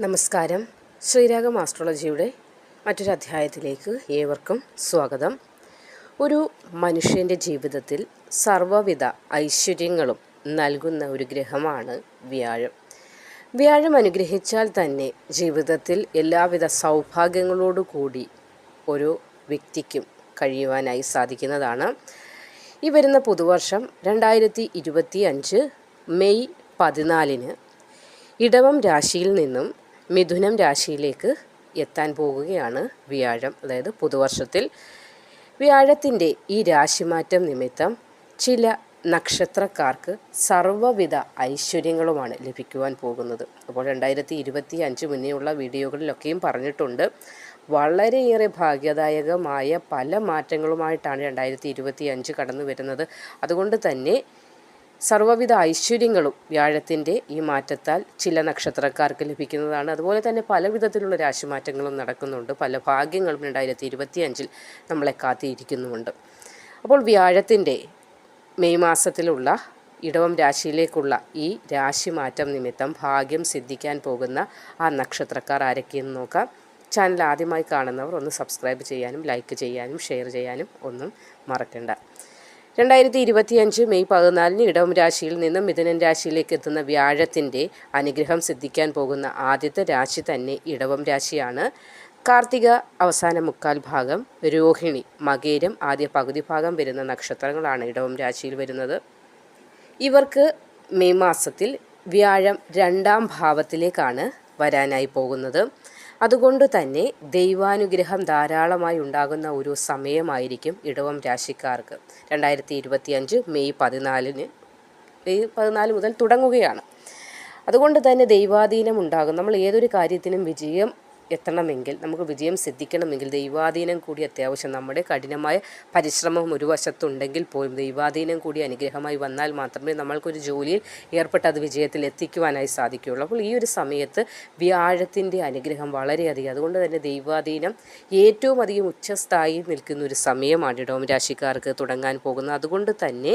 നമസ്കാരം. ശ്രീരാഗം ആസ്ട്രോളജിയുടെ മറ്റൊരു അധ്യായത്തിലേക്ക് ഏവർക്കും സ്വാഗതം. ഒരു മനുഷ്യന്റെ ജീവിതത്തിൽ സർവവിധ ഐശ്വര്യങ്ങളും നൽകുന്ന ഒരു ഗ്രഹമാണ് വ്യാഴം. വ്യാഴം അനുഗ്രഹിച്ചാൽ തന്നെ ജീവിതത്തിൽ എല്ലാവിധ സൗഭാഗ്യങ്ങളോടു കൂടി ഒരു വ്യക്തിക്കും കഴിയുവാനായി സാധിക്കുന്നതാണ്. ഈ വരുന്ന പുതുവർഷം രണ്ടായിരത്തി ഇരുപത്തി അഞ്ച് മെയ് പതിനാലിന് ഇടവം രാശിയിൽ നിന്നും മിഥുനം രാശിയിലേക്ക് എത്താൻ പോകുകയാണ് വ്യാഴം. അതായത് പുതുവർഷത്തിൽ വ്യാഴത്തിന്റെ ഈ രാശിമാറ്റം നിമിത്തം ചില നക്ഷത്രക്കാർക്ക് സർവവിധ ഐശ്വര്യങ്ങളുമാണ് ലഭിക്കുവാൻ പോകുന്നത്. അപ്പോൾ രണ്ടായിരത്തി ഇരുപത്തി അഞ്ച് മുന്നേയുള്ള വീഡിയോകളിലൊക്കെയും പറഞ്ഞിട്ടുണ്ട്. വളരെയേറെ ഭാഗ്യദായകമായ പല മാറ്റങ്ങളുമായിട്ടാണ് രണ്ടായിരത്തി ഇരുപത്തി അഞ്ച് കടന്നു വരുന്നത് അതുകൊണ്ട് തന്നെ സർവവിധ ഐശ്വര്യങ്ങളും വ്യാഴത്തിന്റെ ഈ മാറ്റത്താൽ ചില നക്ഷത്രക്കാർക്ക് ലഭിക്കുന്നതാണ്. അതുപോലെ തന്നെ പല വിധത്തിലുള്ള രാശിമാറ്റങ്ങളും നടക്കുന്നുണ്ട്. പല ഭാഗ്യങ്ങളും രണ്ടായിരത്തി ഇരുപത്തി അഞ്ചിൽ നമ്മളെ കാത്തിയിരിക്കുന്നുമുണ്ട്. അപ്പോൾ വ്യാഴത്തിന്റെ മെയ് മാസത്തിലുള്ള ഇടവം രാശിയിലേക്കുള്ള ഈ രാശിമാറ്റം നിമിത്തം ഭാഗ്യം സിദ്ധിക്കാൻ പോകുന്ന ആ നക്ഷത്രക്കാർ ആരൊക്കെയെന്ന് നോക്കാം. ചാനൽ ആദ്യമായി കാണുന്നവർ ഒന്ന് സബ്സ്ക്രൈബ് ചെയ്യാനും ലൈക്ക് ചെയ്യാനും ഷെയർ ചെയ്യാനും ഒന്നും മറക്കണ്ട. രണ്ടായിരത്തി ഇരുപത്തിയഞ്ച് മെയ് പതിനാലിന് ഇടവം രാശിയിൽ നിന്നും മിഥുനൻ രാശിയിലേക്ക് എത്തുന്ന വ്യാഴത്തിന്റെ അനുഗ്രഹം സിദ്ധിക്കാൻ പോകുന്ന ആദ്യത്തെ രാശി തന്നെ ഇടവം രാശിയാണ്. കാർത്തിക അവസാന മുക്കാൽ ഭാഗം രോഹിണി മകേരം ആദ്യ പകുതി ഭാഗം വരുന്ന നക്ഷത്രങ്ങളാണ് ഇടവം രാശിയിൽ വരുന്നത്. ഇവർക്ക് മെയ് മാസത്തിൽ വ്യാഴം രണ്ടാം ഭാവത്തിലേക്കാണ് വരാനായി പോകുന്നത്. അതുകൊണ്ട് തന്നെ ദൈവാനുഗ്രഹം ധാരാളമായി ഉണ്ടാകുന്ന ഒരു സമയമായിരിക്കും ഇടവം രാശിക്കാർക്ക്. രണ്ടായിരത്തി ഇരുപത്തിയഞ്ച് മെയ് പതിനാലിന് മെയ് പതിനാല് മുതൽ തുടങ്ങുകയാണ്. അതുകൊണ്ട് തന്നെ ദൈവാധീനം ഉണ്ടാകും. നമ്മൾ ഏതൊരു കാര്യത്തിനും വിജയം എത്തണമെങ്കിൽ നമുക്ക് വിജയം സിദ്ധിക്കണമെങ്കിൽ ദൈവാധീനം കൂടി അത്യാവശ്യം. നമ്മുടെ കഠിനമായ പരിശ്രമം ഒരു വശത്തുണ്ടെങ്കിൽ പോലും ദൈവാധീനം കൂടി അനുഗ്രഹമായി വന്നാൽ മാത്രമേ നമ്മൾക്കൊരു ജോലിയിൽ ഏർപ്പെട്ട് അത് വിജയത്തിൽ എത്തിക്കുവാനായി സാധിക്കുകയുള്ളൂ. അപ്പോൾ ഈ ഒരു സമയത്ത് വ്യാഴത്തിന്റെ അനുഗ്രഹം വളരെയധികം. അതുകൊണ്ട് തന്നെ ദൈവാധീനം ഏറ്റവും അധികം ഉച്ചസ്ഥായി നിൽക്കുന്ന ഒരു സമയമാണ് ഇടവം രാശിക്കാർക്ക് തുടങ്ങാൻ പോകുന്നത്. അതുകൊണ്ട് തന്നെ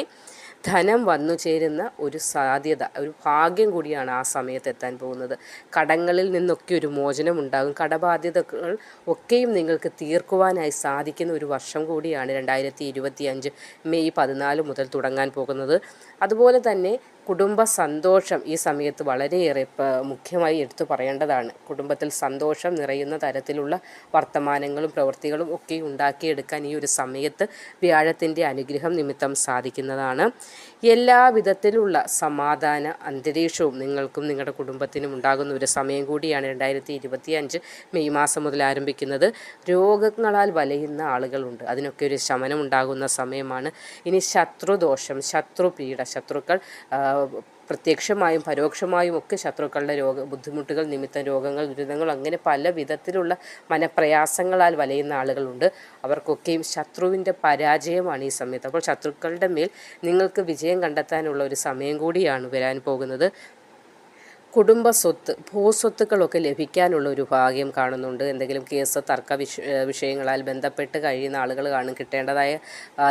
ധനം വന്നു ചേരുന്ന ഒരു സാധ്യത ഒരു ഭാഗ്യം കൂടിയാണ് ആ സമയത്ത് എത്താൻ പോകുന്നത്. കടങ്ങളിൽ നിന്നൊക്കെ ഒരു മോചനം ഉണ്ടാകും. കടബാധ്യതകൾ ഒക്കെയും നിങ്ങൾക്ക് തീർക്കുവാനായി സാധിക്കുന്ന ഒരു വർഷം കൂടിയാണ് രണ്ടായിരത്തി മെയ് പതിനാല് മുതൽ തുടങ്ങാൻ പോകുന്നത്. അതുപോലെ തന്നെ കുടുംബ സന്തോഷം ഈ സമയത്ത് വളരെയേറെ മുഖ്യമായി എടുത്തു പറയേണ്ടതാണ്. കുടുംബത്തിൽ സന്തോഷം നിറയുന്ന തരത്തിലുള്ള വർത്തമാനങ്ങളും പ്രവൃത്തികളും ഒക്കെ ഉണ്ടാക്കിയെടുക്കാൻ ഈ ഒരു സമയത്ത് വ്യാഴത്തിന്റെ അനുഗ്രഹം നിമിത്തം സാധിക്കുന്നതാണ്. എല്ലാ വിധത്തിലുള്ള സമാധാന അന്തരീക്ഷവും നിങ്ങൾക്കും നിങ്ങളുടെ കുടുംബത്തിനും ഉണ്ടാകുന്ന ഒരു സമയം കൂടിയാണ് രണ്ടായിരത്തി ഇരുപത്തി അഞ്ച് മെയ് മാസം മുതൽ ആരംഭിക്കുന്നത്. രോഗങ്ങളാൽ വലയുന്ന ആളുകളുണ്ട്. അതിനൊക്കെ ഒരു ശമനം ഉണ്ടാകുന്ന സമയമാണ്. ഇനി ശത്രുദോഷം ശത്രുപീഡ ശത്രുക്കൾ പ്രത്യക്ഷമായും പരോക്ഷമായും ഒക്കെ ശത്രുക്കളുടെ രോഗ ബുദ്ധിമുട്ടുകൾ നിമിത്തം രോഗങ്ങൾ ദുരിതങ്ങൾ അങ്ങനെ പല വിധത്തിലുള്ള മനപ്രയാസങ്ങളാൽ വലയുന്ന ആളുകളുണ്ട്. അവർക്കൊക്കെയും ശത്രുവിന്റെ പരാജയമാണ് ഈ സമയത്ത്. അപ്പോൾ ശത്രുക്കളുടെ മേൽ നിങ്ങൾക്ക് വിജയം കണ്ടെത്താനുള്ള ഒരു സമയം കൂടിയാണ് വരാൻ പോകുന്നത്. കുടുംബ സ്വത്ത് ഭൂസ്വത്തുക്കളൊക്കെ ലഭിക്കാനുള്ള ഒരു ഭാഗ്യം കാണുന്നുണ്ട്. എന്തെങ്കിലും കേസ് തർക്ക വിഷ വിഷയങ്ങളാൽ ബന്ധപ്പെട്ട് കഴിയുന്ന ആളുകൾ കാണും. കിട്ടേണ്ടതായ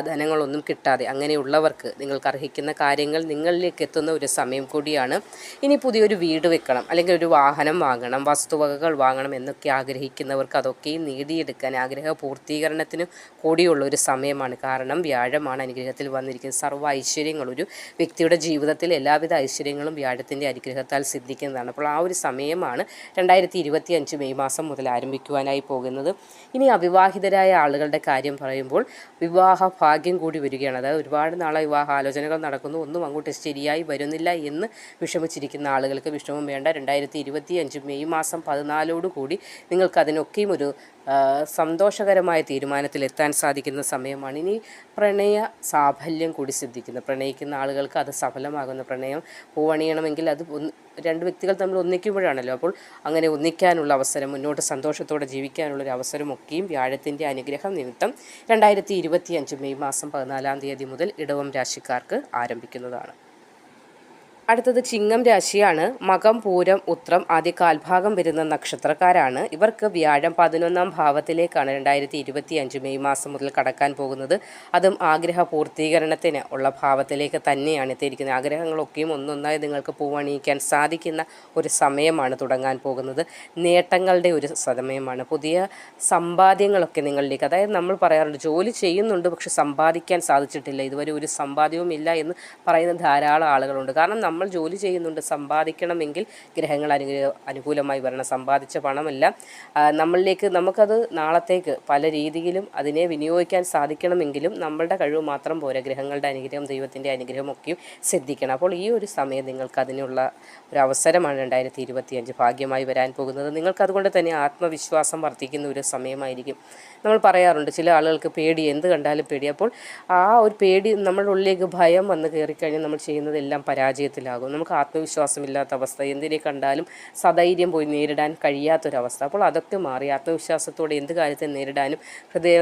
ധനങ്ങളൊന്നും കിട്ടാതെ. അങ്ങനെയുള്ളവർക്ക് നിങ്ങൾക്ക് അർഹിക്കുന്ന കാര്യങ്ങൾ നിങ്ങളിലേക്ക് എത്തുന്ന ഒരു സമയം കൂടിയാണ്. ഇനി പുതിയൊരു വീട് വെക്കണം അല്ലെങ്കിൽ ഒരു വാഹനം വാങ്ങണം വസ്തുവകകൾ വാങ്ങണം എന്നൊക്കെ ആഗ്രഹിക്കുന്നവർക്ക് അതൊക്കെയും നേടിയെടുക്കാൻ ആഗ്രഹ പൂർത്തീകരണത്തിന് കൂടിയുള്ള ഒരു സമയമാണ്. കാരണം വ്യാഴമാണ് അനുഗ്രഹത്തിൽ വന്നിരിക്കുന്നത്. സർവ ഐശ്വര്യങ്ങൾ ഒരു വ്യക്തിയുടെ ജീവിതത്തിൽ എല്ലാവിധ ഐശ്വര്യങ്ങളും വ്യാഴത്തിന്റെ അനുഗ്രഹത്താൽ സിദ്ധി സാധിക്കുന്നതാണ് അപ്പോൾ ആ ഒരു സമയമാണ് രണ്ടായിരത്തി ഇരുപത്തി അഞ്ച് മെയ് മാസം മുതൽ ആരംഭിക്കുവാനായി പോകുന്നത്. ഇനി അവിവാഹിതരായ ആളുകളുടെ കാര്യം പറയുമ്പോൾ വിവാഹ ഭാഗ്യം കൂടി വരികയാണ്. അതായത് ഒരുപാട് നാളെ വിവാഹ ആലോചനകൾ നടക്കുന്നു. ഒന്നും അങ്ങോട്ട് ശരിയായി വരുന്നില്ല എന്ന് വിഷമിച്ചിരിക്കുന്ന ആളുകൾക്ക് വിഷമം വേണ്ട. രണ്ടായിരത്തി ഇരുപത്തി അഞ്ച് മെയ് മാസം പതിനാലോടുകൂടി നിങ്ങൾക്ക് അതിനൊക്കെയും ഒരു സന്തോഷകരമായ തീരുമാനത്തിലെത്താൻ സാധിക്കുന്ന സമയമാണ്. ഇനി പ്രണയ സാഫല്യം കൂടി സിദ്ധിക്കുന്നത് പ്രണയിക്കുന്ന ആളുകൾക്ക് അത് സഫലമാകുന്ന പ്രണയം പൂവണിയണമെങ്കിൽ അത് രണ്ട് വ്യക്തികൾ തമ്മിൽ ഒന്നിക്കുമ്പോഴാണല്ലോ. അപ്പോൾ അങ്ങനെ ഒന്നിക്കാനുള്ള അവസരം മുന്നോട്ട് സന്തോഷത്തോടെ ജീവിക്കാനുള്ള ഒരു അവസരമൊക്കെയും വ്യാഴത്തിന്റെ അനുഗ്രഹം നിമിത്തം രണ്ടായിരത്തി മെയ് മാസം പതിനാലാം തീയതി മുതൽ ഇടവം രാശിക്കാർക്ക് ആരംഭിക്കുന്നതാണ്. അടുത്തത് ചിങ്ങം രാശിയാണ്. മകം പൂരം ഉത്രം ആദ്യ കാൽഭാഗം വരുന്ന നക്ഷത്രക്കാരാണ്. ഇവർക്ക് വ്യാഴം പതിനൊന്നാം ഭാവത്തിലേക്കാണ് രണ്ടായിരത്തി ഇരുപത്തി അഞ്ച് മെയ് മാസം മുതൽ കടക്കാൻ പോകുന്നത്. അതും ആഗ്രഹ പൂർത്തീകരണത്തിന് ഉള്ള ഭാവത്തിലേക്ക് തന്നെയാണ് എത്തിയിരിക്കുന്നത്. ആഗ്രഹങ്ങളൊക്കെയും ഒന്നൊന്നായി നിങ്ങൾക്ക് പൂവണിയിക്കാൻ സാധിക്കുന്ന ഒരു സമയമാണ് തുടങ്ങാൻ പോകുന്നത്. നേട്ടങ്ങളുടെ ഒരു സമയമാണ്. പുതിയ സമ്പാദ്യങ്ങളൊക്കെ നിങ്ങളിലേക്ക് അതായത് നമ്മൾ പറയാറുണ്ട് ജോലി ചെയ്യുന്നുണ്ട് പക്ഷെ സമ്പാദിക്കാൻ സാധിച്ചിട്ടില്ല. ഇതുവരെ ഒരു സമ്പാദ്യവും ഇല്ല എന്ന് പറയുന്ന ധാരാളം ആളുകളുണ്ട്. കാരണം നമ്മൾ ജോലി ചെയ്യുന്നുണ്ട് സമ്പാദിക്കണമെങ്കിൽ ഗ്രഹങ്ങൾ അനുഗ്രഹ അനുകൂലമായി വരണം. സമ്പാദിച്ച പണമെല്ലാം നമ്മളിലേക്ക് നമുക്കത് നാളത്തേക്ക് പല രീതിയിലും അതിനെ വിനിയോഗിക്കാൻ സാധിക്കണമെങ്കിലും നമ്മളുടെ കഴിവ് മാത്രം പോരാ. ഗ്രഹങ്ങളുടെ അനുഗ്രഹം ദൈവത്തിന്റെ അനുഗ്രഹമൊക്കെയും ശ്രദ്ധിക്കണം. അപ്പോൾ ഈ ഒരു സമയം നിങ്ങൾക്ക് അതിനുള്ള ഒരു അവസരമാണ് രണ്ടായിരത്തി ഇരുപത്തിയഞ്ച് ഭാഗ്യമായി വരാൻ പോകുന്നത്. നിങ്ങൾക്ക് അതുകൊണ്ട് തന്നെ ആത്മവിശ്വാസം വർദ്ധിക്കുന്ന ഒരു സമയമായിരിക്കും. നമ്മൾ പറയാറുണ്ട് ചില ആളുകൾക്ക് പേടി എന്ത് കണ്ടാലും പേടി. അപ്പോൾ ആ ഒരു പേടി നമ്മുടെ ഉള്ളിലേക്ക് ഭയം വന്ന് കയറിക്കഴിഞ്ഞാൽ നമ്മൾ ചെയ്യുന്നതെല്ലാം പരാജയത്തിൽ മനസ്സിലാകും. നമുക്ക് ആത്മവിശ്വാസമില്ലാത്ത അവസ്ഥ എന്തിനെ കണ്ടാലും സധൈര്യം പോയി നേരിടാൻ കഴിയാത്തൊരവസ്ഥ. അപ്പോൾ അതൊക്കെ മാറി ആത്മവിശ്വാസത്തോടെ എന്ത് കാര്യത്തെ നേരിടാനും ഹൃദയ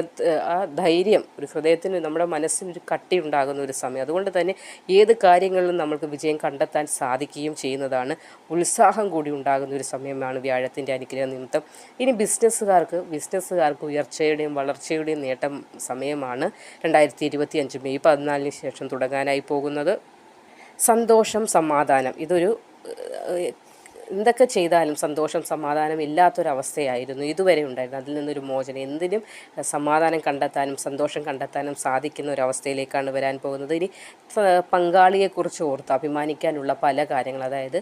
ആ ധൈര്യം ഒരു ഹൃദയത്തിന് നമ്മുടെ മനസ്സിനൊരു കട്ടി ഉണ്ടാകുന്ന ഒരു സമയം. അതുകൊണ്ട് തന്നെ ഏത് കാര്യങ്ങളിലും നമ്മൾക്ക് വിജയം കണ്ടെത്താൻ സാധിക്കുകയും ചെയ്യുന്നതാണ് ഉത്സാഹം കൂടി ഉണ്ടാകുന്ന ഒരു സമയമാണ് വ്യാഴത്തിന്റെ അനുഗ്രഹ നിമിത്തം. ഇനി ബിസിനസ്സുകാർക്ക് ബിസിനസ്സുകാർക്ക് ഉയർച്ചയുടെയും വളർച്ചയുടെയും നേട്ടം സമയമാണ് രണ്ടായിരത്തി ഇരുപത്തി അഞ്ച് മെയ് പതിനാലിന് ശേഷം തുടങ്ങാനായി പോകുന്നത്. സന്തോഷം സമാധാനം. ഇതൊരു എന്തൊക്കെ ചെയ്താലും സന്തോഷം സമാധാനം ഇല്ലാത്തൊരവസ്ഥയായിരുന്നു. ഇതുവരെ ഉണ്ടായിരുന്നു. അതിൽ നിന്നൊരു മോചനം. എന്തിനും സമാധാനം കണ്ടെത്താനും സന്തോഷം കണ്ടെത്താനും സാധിക്കുന്ന ഒരവസ്ഥയിലേക്കാണ് വരാൻ പോകുന്നത്. ഇനി പങ്കാളിയെക്കുറിച്ച് ഓർത്ത് അഭിമാനിക്കാനുള്ള പല കാര്യങ്ങൾ. അതായത്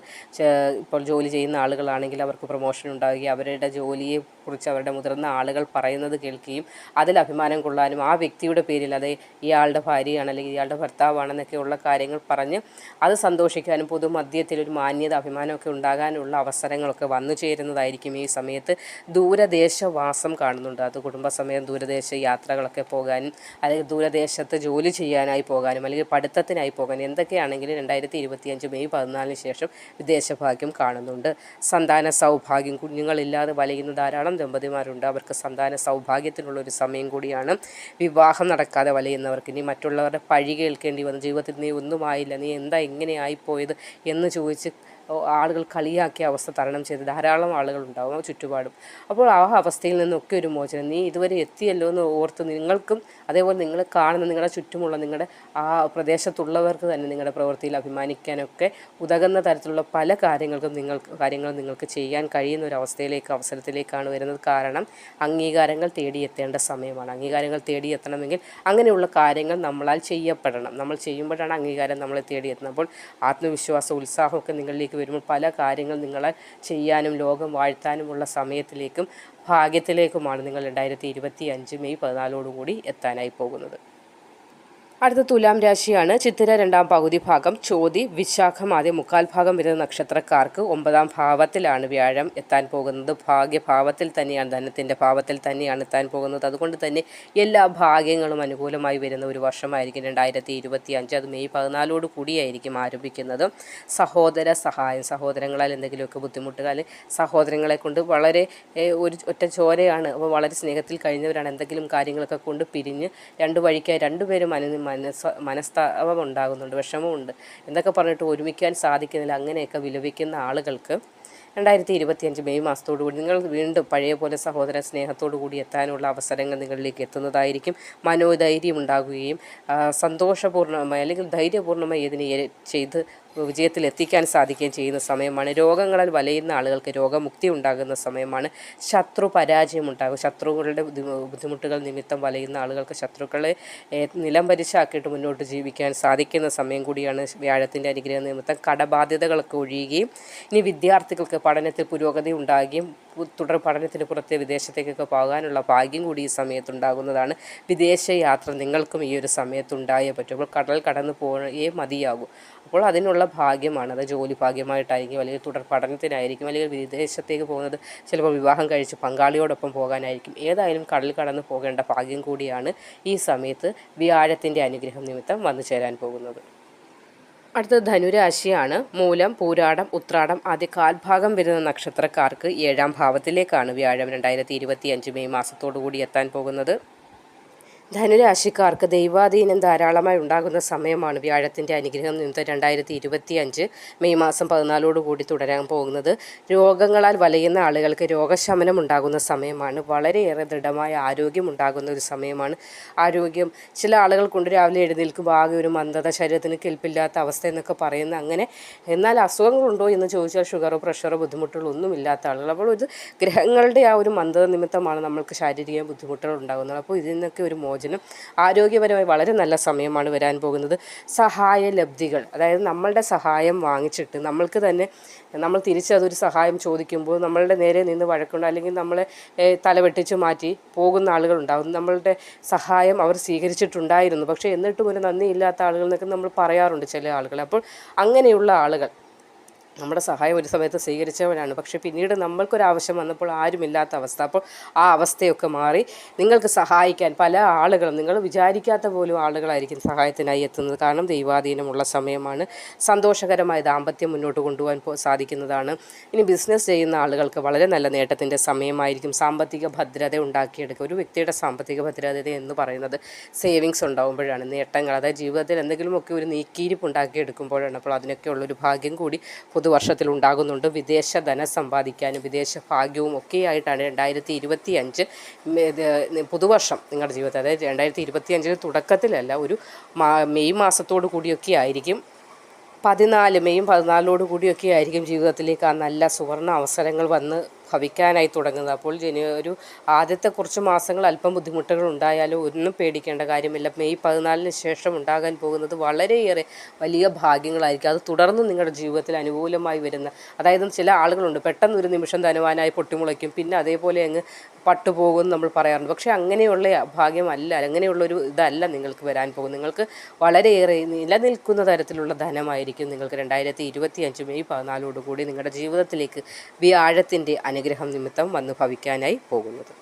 ഇപ്പോൾ ജോലി ചെയ്യുന്ന ആളുകളാണെങ്കിൽ അവർക്ക് പ്രൊമോഷൻ ഉണ്ടാവുകയും അവരുടെ ജോലിയെ കുറിച്ച് അവരുടെ മുതിർന്ന ആളുകൾ പറയുന്നത് കേൾക്കുകയും അതിൽ അഭിമാനം കൊള്ളാനും ആ വ്യക്തിയുടെ പേരിൽ അത് ഇയാളുടെ ഭാര്യയാണ് അല്ലെങ്കിൽ ഇയാളുടെ ഭർത്താവാണെന്നൊക്കെയുള്ള കാര്യങ്ങൾ പറഞ്ഞ് അത് സന്തോഷിക്കാനും പൊതുമധ്യത്തിൽ ഒരു മാന്യത അഭിമാനമൊക്കെ ഉണ്ടാകാനും ഉള്ള അവസരങ്ങളൊക്കെ വന്നു ചേരുന്നതായിരിക്കും ഈ സമയത്ത് ദൂരദേശവാസം കാണുന്നുണ്ട്. അത് കുടുംബസമയം ദൂരദേശ യാത്രകളൊക്കെ പോകാനും അല്ലെങ്കിൽ ദൂരദേശത്ത് ജോലി ചെയ്യാനായി പോകാനും അല്ലെങ്കിൽ പഠിത്തത്തിനായി പോകാനും എന്തൊക്കെയാണെങ്കിലും രണ്ടായിരത്തി ഇരുപത്തിയഞ്ച് മെയ് പതിനാലിന് ശേഷം വിദേശഭാഗ്യം കാണുന്നുണ്ട്. സന്താന സൗഭാഗ്യം കുഞ്ഞുങ്ങളില്ലാതെ വലയുന്ന ധാരാളം ദമ്പതിമാരുണ്ട്. അവർക്ക് സന്താന സൗഭാഗ്യത്തിനുള്ള ഒരു സമയം കൂടിയാണ്. വിവാഹം നടക്കാതെ വലയുന്നവർക്ക് ഇനി മറ്റുള്ളവരുടെ പഴി കേൾക്കേണ്ടി വന്നു ജീവിതത്തിൽ നീ ഒന്നുമായില്ല. നീ എന്താ എങ്ങനെയായിപ്പോയത് എന്ന് ചോദിച്ച് ആളുകൾ കളിയാക്കിയ അവസ്ഥ തരണം ചെയ്ത് ധാരാളം ആളുകൾ ഉണ്ടാവും ചുറ്റുപാടും. അപ്പോൾ ആ അവസ്ഥയിൽ നിന്നൊക്കെ ഒരു മോചനം. നീ ഇതുവരെ എത്തിയല്ലോ എന്ന് ഓർത്ത് നിങ്ങൾക്കും അതേപോലെ നിങ്ങൾ കാണുന്ന നിങ്ങളുടെ ചുറ്റുമുള്ള നിങ്ങളുടെ ആ പ്രദേശത്തുള്ളവർക്ക് തന്നെ നിങ്ങളുടെ പ്രവൃത്തിയിൽ അഭിമാനിക്കാനൊക്കെ ഉതകുന്ന തരത്തിലുള്ള പല കാര്യങ്ങൾക്കും നിങ്ങൾക്ക് കാര്യങ്ങൾ നിങ്ങൾക്ക് ചെയ്യാൻ കഴിയുന്ന ഒരു അവസ്ഥയിലേക്ക് അവസരത്തിലേക്കാണ് വരുന്നത്. കാരണം അംഗീകാരങ്ങൾ തേടിയെത്തേണ്ട സമയമാണ്. അംഗീകാരങ്ങൾ തേടിയെത്തണമെങ്കിൽ അങ്ങനെയുള്ള കാര്യങ്ങൾ നമ്മളാൽ ചെയ്യപ്പെടണം. നമ്മൾ ചെയ്യുമ്പോഴാണ് അംഗീകാരം നമ്മളെ തേടിയെത്തുന്നത്. അപ്പോൾ ആത്മവിശ്വാസ ഉത്സാഹമൊക്കെ നിങ്ങളിലേക്ക് വരുമ്പോൾ പല കാര്യങ്ങൾ നിങ്ങളെ ചെയ്യാനും ലോകം വാഴ്ത്താനുമുള്ള സമയത്തിലേക്കും ഭാഗ്യത്തിലേക്കുമാണ് നിങ്ങൾ രണ്ടായിരത്തി ഇരുപത്തി അഞ്ച് മെയ് പതിനാലോടുകൂടി എത്താനായി പോകുന്നത്. അടുത്ത തുലാം രാശിയാണ് ചിത്തിര രണ്ടാം പകുതി ഭാഗം ചോതി വിശാഖം ആദ്യം മുക്കാൽ ഭാഗം വരുന്ന നക്ഷത്രക്കാർക്ക് ഒമ്പതാം ഭാവത്തിലാണ് വ്യാഴം എത്താൻ പോകുന്നത്. ഭാഗ്യഭാവത്തിൽ തന്നെയാണ് ധനത്തിന്റെ ഭാവത്തിൽ തന്നെയാണ് എത്താൻ പോകുന്നത്. അതുകൊണ്ട് തന്നെ എല്ലാ ഭാഗ്യങ്ങളും അനുകൂലമായി വരുന്ന ഒരു വർഷമായിരിക്കും രണ്ടായിരത്തി ഇരുപത്തി അഞ്ച് അത് മെയ് പതിനാലോട് കൂടിയായിരിക്കും ആരംഭിക്കുന്നത്. സഹോദര സഹായം സഹോദരങ്ങളാൽ എന്തെങ്കിലുമൊക്കെ ബുദ്ധിമുട്ടുകൾ സഹോദരങ്ങളെ കൊണ്ട് വളരെ ഒരു ഒറ്റ ചോരയാണ്. അപ്പോൾ വളരെ സ്നേഹത്തിൽ കഴിഞ്ഞവരാണ്. എന്തെങ്കിലും കാര്യങ്ങളൊക്കെ കൊണ്ട് പിരിഞ്ഞ് രണ്ട് വഴിക്കായി രണ്ടുപേരും അനു മനസ്സ മനസ്താപം ഉണ്ടാകുന്നുണ്ട് വിഷമമുണ്ട്. എന്തൊക്കെ പറഞ്ഞിട്ട് ഒരുമിക്കാൻ സാധിക്കുന്നില്ല. അങ്ങനെയൊക്കെ വിലപിക്കുന്ന ആളുകൾക്ക് രണ്ടായിരത്തി ഇരുപത്തിയഞ്ച് മെയ് മാസത്തോടു കൂടി നിങ്ങൾ വീണ്ടും പഴയ പോലെ സഹോദര സ്നേഹത്തോടു കൂടി എത്താനുള്ള അവസരങ്ങൾ നിങ്ങളിലേക്ക് എത്തുന്നതായിരിക്കും. മനോധൈര്യം ഉണ്ടാകുകയും സന്തോഷപൂർണമായി അല്ലെങ്കിൽ ധൈര്യപൂർണമായി ഇതിനെ ചെയ്ത് വിജയത്തിൽ എത്തിക്കാൻ സാധിക്കുകയും ചെയ്യുന്ന സമയമാണ്. രോഗങ്ങളാൽ വലയുന്ന ആളുകൾക്ക് രോഗമുക്തി ഉണ്ടാകുന്ന സമയമാണ്. ശത്രു പരാജയം ഉണ്ടാകും. ശത്രുക്കളുടെ ബുദ്ധിമുട്ടുകൾ നിമിത്തം വലയുന്ന ആളുകൾക്ക് ശത്രുക്കളെ നിലം പരിശാക്കിയിട്ട് മുന്നോട്ട് ജീവിക്കാൻ സാധിക്കുന്ന സമയം കൂടിയാണ് വ്യാഴത്തിന്റെ അനുഗ്രഹം നിമിത്തം. കടബാധ്യതകളൊക്കെ ഒഴിയുകയും ഇനി വിദ്യാർത്ഥികൾക്ക് പഠനത്തിൽ പുരോഗതി ഉണ്ടാകുകയും തുടർ പഠനത്തിന് പുറത്തെ വിദേശത്തേക്കൊക്കെ പോകാനുള്ള ഭാഗ്യം കൂടി ഈ സമയത്തുണ്ടാകുന്നതാണ്. വിദേശയാത്ര നിങ്ങൾക്കും ഈ ഒരു സമയത്തുണ്ടായേ പറ്റും കടൽ കടന്നു പോയേ മതിയാകൂ. അപ്പോൾ അതിനുള്ള ഭാഗ്യമാണ്. അത് ജോലി ഭാഗ്യമായിട്ടായിരിക്കും അല്ലെങ്കിൽ തുടർ പഠനത്തിനായിരിക്കും അല്ലെങ്കിൽ വിദേശത്തേക്ക് പോകുന്നത് ചിലപ്പോൾ വിവാഹം കഴിച്ച് പങ്കാളിയോടൊപ്പം പോകാനായിരിക്കും. ഏതായാലും കടൽ കടന്ന് പോകേണ്ട ഭാഗ്യം കൂടിയാണ് ഈ സമയത്ത് വ്യാഴത്തിന്റെ അനുഗ്രഹം നിമിത്തം വന്നു ചേരാൻ പോകുന്നത്. അടുത്ത ധനുരാശിയാണ്. മൂലം പൂരാടം ഉത്രാടം ആദ്യ കാൽഭാഗം വരുന്ന നക്ഷത്രക്കാർക്ക് ഏഴാം ഭാവത്തിലേക്കാണ് വ്യാഴം രണ്ടായിരത്തി ഇരുപത്തി അഞ്ച് മെയ് മാസത്തോടു കൂടി എത്താൻ പോകുന്നത്. ധനുരാശിക്കാർക്ക് ദൈവാധീനം ധാരാളമായി ഉണ്ടാകുന്ന സമയമാണ് വ്യാഴത്തിന്റെ അനുഗ്രഹം നിമിത്തം രണ്ടായിരത്തി ഇരുപത്തി അഞ്ച് മെയ് മാസം പതിനാലോട് കൂടി തുടരാൻ പോകുന്നത്. രോഗങ്ങളാൽ വലയുന്ന ആളുകൾക്ക് രോഗശമനം ഉണ്ടാകുന്ന സമയമാണ്. വളരെയേറെ ദൃഢമായ ആരോഗ്യം ഉണ്ടാകുന്ന ഒരു സമയമാണ്. ആരോഗ്യം ചില ആളുകൾ കൊണ്ട് രാവിലെ എഴുന്നേൽക്കുമ്പോൾ ആകെ ഒരു മന്ദത ശരീരത്തിന് കെൽപ്പില്ലാത്ത അവസ്ഥ എന്നൊക്കെ പറയുന്ന അങ്ങനെ എന്നാൽ അസുഖങ്ങളുണ്ടോ എന്ന് ചോദിച്ചാൽ ഷുഗറോ പ്രഷറോ ബുദ്ധിമുട്ടുകളോ ഒന്നും ഇല്ലാത്ത ആളുകൾ. അപ്പോൾ ഇത് ഗ്രഹങ്ങളുടെ ആ ഒരു മന്ദത നിമിത്തമാണ് നമ്മൾക്ക് ശാരീരിക ബുദ്ധിമുട്ടുകൾ ഉണ്ടാകുന്നത്. അപ്പോൾ ഇതിൽ നിന്നൊക്കെ ഒരു മോചനം ആരോഗ്യപരമായി വളരെ നല്ല സമയമാണ് വരാൻ പോകുന്നത്. സഹായ ലബ്ധികൾ അതായത് നമ്മളുടെ സഹായം വാങ്ങിച്ചിട്ട് നമ്മൾക്ക് തന്നെ നമ്മൾ തിരിച്ചതൊരു സഹായം ചോദിക്കുമ്പോൾ നമ്മളുടെ നേരെ നിന്ന് വഴക്കുണ്ട് അല്ലെങ്കിൽ നമ്മളെ തലവെട്ടിച്ച് മാറ്റി പോകുന്ന ആളുകളുണ്ടാകും നമ്മളുടെ സഹായം അവർ സ്വീകരിച്ചിട്ടുണ്ടായിരുന്നു. പക്ഷേ എന്നിട്ടും ഒരു നന്ദിയില്ലാത്ത ആളുകൾ എന്നൊക്കെ നമ്മൾ പറയാറുണ്ട് ചില ആളുകൾ. അപ്പോൾ അങ്ങനെയുള്ള ആളുകൾ നമ്മുടെ സഹായം ഒരു സമയത്ത് സ്വീകരിച്ചവരാണ് പക്ഷെ പിന്നീട് നമ്മൾക്കൊരാവശ്യം വന്നപ്പോൾ ആരുമില്ലാത്ത അവസ്ഥ. അപ്പോൾ ആ അവസ്ഥയൊക്കെ മാറി നിങ്ങൾക്ക് സഹായിക്കാൻ പല ആളുകളും നിങ്ങൾ വിചാരിക്കാത്ത പോലും ആളുകളായിരിക്കും സഹായത്തിനായി എത്തുന്നത്. കാരണം ദൈവാധീനമുള്ള സമയമാണ്. സന്തോഷകരമായ ദാമ്പത്യം മുന്നോട്ട് കൊണ്ടുപോകാൻ സാധിക്കുന്നതാണ്. ഇനി ബിസിനസ് ചെയ്യുന്ന ആളുകൾക്ക് വളരെ നല്ല നേട്ടത്തിന്റെ സമയമായിരിക്കും. സാമ്പത്തിക ഭദ്രത ഉണ്ടാക്കിയെടുക്കുക. ഒരു വ്യക്തിയുടെ സാമ്പത്തിക ഭദ്രത എന്ന് പറയുന്നത് സേവിങ്സ് ഉണ്ടാകുമ്പോഴാണ് നേട്ടങ്ങൾ അതായത് ജീവിതത്തിൽ എന്തെങ്കിലുമൊക്കെ ഒരു നീക്കിയിരിപ്പ് ഉണ്ടാക്കിയെടുക്കുമ്പോഴാണ്. അപ്പോൾ അതിനൊക്കെയുള്ളൊരു ഭാഗ്യം കൂടി പുതുവർഷത്തിൽ ഉണ്ടാകുന്നുണ്ട് വിദേശ ധനം സമ്പാദിക്കാനും വിദേശ ഭാഗ്യവും ഒക്കെയായിട്ടാണ് രണ്ടായിരത്തി ഇരുപത്തി അഞ്ച് പുതുവർഷം നിങ്ങളുടെ ജീവിതത്തിൽ. അതായത് രണ്ടായിരത്തി ഇരുപത്തി അഞ്ചിന് തുടക്കത്തിലല്ല ഒരു മെയ് മാസത്തോടു കൂടിയൊക്കെ ആയിരിക്കും. പതിനാല് മെയും പതിനാലോട് കൂടിയൊക്കെ ആയിരിക്കും ജീവിതത്തിലേക്ക് ആ നല്ല സുവർണ അവസരങ്ങൾ വന്ന് ഭവിക്കാനായി തുടങ്ങുന്നത്. അപ്പോൾ ജനു ഒരു ആദ്യത്തെ കുറച്ച് മാസങ്ങൾ അല്പം ബുദ്ധിമുട്ടുകൾ ഉണ്ടായാലും ഒന്നും പേടിക്കേണ്ട കാര്യമില്ല. മെയ് പതിനാലിന് ശേഷം ഉണ്ടാകാൻ പോകുന്നത് വളരെയേറെ വലിയ ഭാഗ്യങ്ങളായിരിക്കും. അത് തുടർന്ന് നിങ്ങളുടെ ജീവിതത്തിൽ അനുകൂലമായി വരുന്ന അതായത് ചില ആളുകളുണ്ട് പെട്ടെന്ന് ഒരു നിമിഷം ധനവാനായി പൊട്ടിമുളയ്ക്കും പിന്നെ അതേപോലെ അങ്ങ് പട്ടുപോകും നമ്മൾ പറയാറുണ്ട്. പക്ഷേ അങ്ങനെയുള്ള ഭാഗ്യമല്ല അങ്ങനെയുള്ളൊരു ഇതല്ല നിങ്ങൾക്ക് വരാൻ പോകും നിങ്ങൾക്ക് വളരെയേറെ നിലനിൽക്കുന്ന തരത്തിലുള്ള ധനമായിരിക്കും നിങ്ങൾക്ക് രണ്ടായിരത്തി ഇരുപത്തി അഞ്ച് മെയ് പതിനാലോടുകൂടി നിങ്ങളുടെ ജീവിതത്തിലേക്ക് വ്യാഴത്തിന്റെ അനുഗ്രഹം നിമിത്തം വന്ന് ഭവിക്കാനായി പോകുന്നത്